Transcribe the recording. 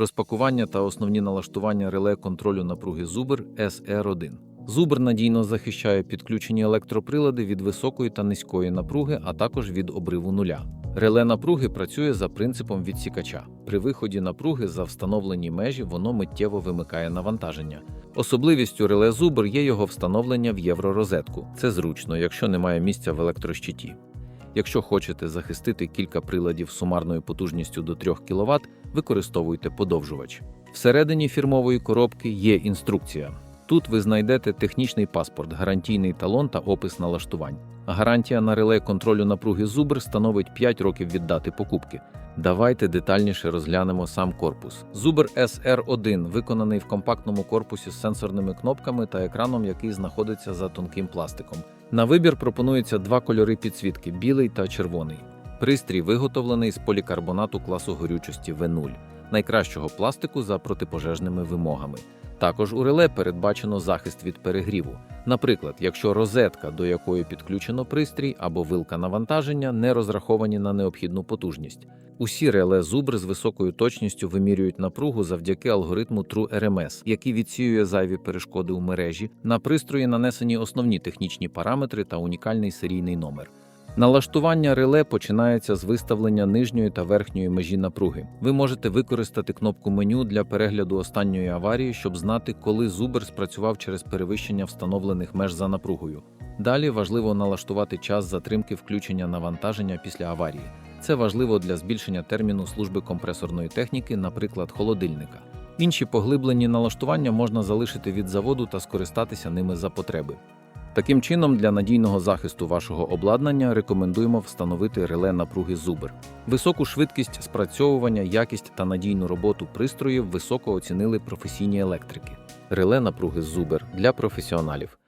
Розпакування та основні налаштування реле контролю напруги Зубр SR1. Зубр надійно захищає підключені електроприлади від високої та низької напруги, а також від обриву нуля. Реле напруги працює за принципом відсікача. При виході напруги за встановлені межі воно миттєво вимикає навантаження. Особливістю реле Зубр є його встановлення в євророзетку. Це зручно, якщо немає місця в електрощиті. Якщо хочете захистити кілька приладів сумарною потужністю до 3 кВт, використовуйте подовжувач. Всередині фірмової коробки є інструкція. Тут ви знайдете технічний паспорт, гарантійний талон та опис налаштувань. Гарантія на реле контролю напруги Зубр становить 5 років від дати покупки. Давайте детальніше розглянемо сам корпус. Зубр SR1 виконаний в компактному корпусі з сенсорними кнопками та екраном, який знаходиться за тонким пластиком. На вибір пропонується два кольори підсвітки білий та червоний. Пристрій виготовлений з полікарбонату класу горючості В0, найкращого пластику за протипожежними вимогами. Також у реле передбачено захист від перегріву. Наприклад, якщо розетка, до якої підключено пристрій, або вилка навантаження не розраховані на необхідну потужність. Усі реле зубр з високою точністю вимірюють напругу завдяки алгоритму TrueRMS, який відсіює зайві перешкоди у мережі. На пристрої нанесені основні технічні параметри та унікальний серійний номер. Налаштування реле починається з виставлення нижньої та верхньої межі напруги. Ви можете використати кнопку меню для перегляду останньої аварії, щоб знати, коли зубр спрацював через перевищення встановлених меж за напругою. Далі важливо налаштувати час затримки включення навантаження після аварії. Це важливо для збільшення терміну служби компресорної техніки, наприклад, холодильника. Інші поглиблені налаштування можна залишити від заводу та скористатися ними за потреби. Таким чином, для надійного захисту вашого обладнання рекомендуємо встановити реле напруги Зубер. Високу швидкість спрацьовування, якість та надійну роботу пристроїв високо оцінили професійні електрики. Реле напруги Зубер для професіоналів.